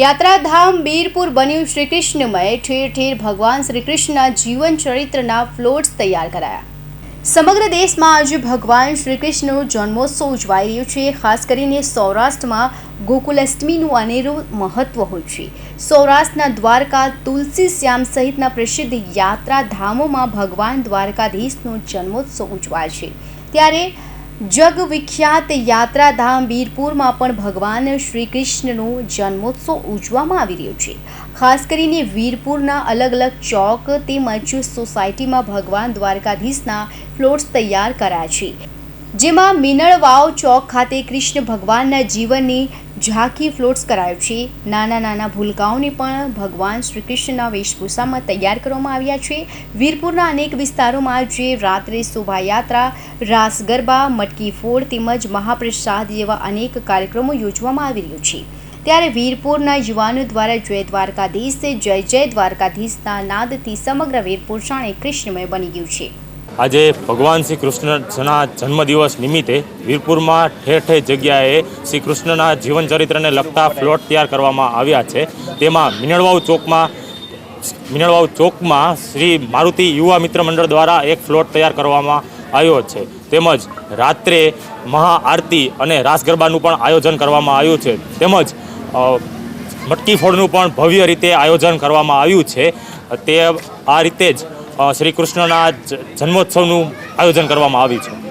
યાત્રાધામ બીરપુર બન્યું શ્રી કૃષ્ણમય ઠેર ઠેર ભગવાન શ્રી કૃષ્ણના જીવન ચરિત્રના ફ્લોટ્સ તૈયાર કરાયા. સમગ્ર દેશમાં આજે ભગવાન શ્રી કૃષ્ણનો જન્મોત્સવ ઉજવાઈ રહ્યો છે. ખાસ કરીને સૌરાષ્ટ્રમાં ગોકુલાષ્ટમીનું અનેરું મહત્વ હોય છે. સૌરાષ્ટ્રના દ્વારકા, તુલસી શ્યામ સહિતના પ્રસિદ્ધ યાત્રાધામોમાં ભગવાન દ્વારકાધીશનો જન્મોત્સવ ઉજવાય છે. ત્યારે જગવિખ્યાત યાત્રાધામ વીરપુરમાં પણ ભગવાન શ્રી કૃષ્ણનો જન્મોત્સવ ઉજવવામાં આવી રહ્યો છે. ખાસ કરીને વીરપુરના અલગ અલગ ચોક તેમજ સોસાયટીમાં ભગવાન દ્વારકાધીશના ફ્લોટ્સ તૈયાર કરાયા છે. જેમાં મિનળ વાવ ચોક ખાતે કૃષ્ણ ભગવાનના જીવનની ઝાંખી ફ્લોટ્સ કરાયો છે. નાના નાના ભૂલકાઓને પણ ભગવાન શ્રી કૃષ્ણના વેશભૂષામાં તૈયાર કરવામાં આવ્યા છે. વીરપુરના અનેક વિસ્તારોમાં જે રાત્રે શોભાયાત્રા રાસ ગરબા મટકી ફોડ તેમજ મહાપ્રસાદ જેવા અનેક કાર્યક્રમો યોજવામાં આવી રહ્યો છે. ત્યારે વીરપુરના યુવાનો દ્વારા જય દ્વારકાધીશ, જય જય દ્વારકાધીશના નાદથી સમગ્ર વીરપુર શાણે કૃષ્ણમય બની ગયું છે. આજે ભગવાન શ્રી કૃષ્ણના જન્મદિવસ નિમિત્તે વીરપુરમાં ઠેર ઠેર જગ્યાએ શ્રી કૃષ્ણના જીવન ચરિત્રને લગતા ફ્લોટ તૈયાર કરવામાં આવ્યા છે. તેમાં મિનળવાવ ચોકમાં મિનળવાવ ચોકમાં શ્રી મારુતિ યુવા મિત્ર મંડળ દ્વારા એક ફ્લોટ તૈયાર કરવામાં આવ્યો છે. તેમજ રાત્રે મહાઆરતી અને રાસ ગરબાનું પણ આયોજન કરવામાં આવ્યું છે. તેમજ મટકી ફોડનું પણ ભવ્ય રીતે આયોજન કરવામાં આવ્યું છે. તે, આ રીતે જ શ્રી કૃષ્ણના જન્મોત્સવનું આયોજન કરવામાં આવ્યું છે.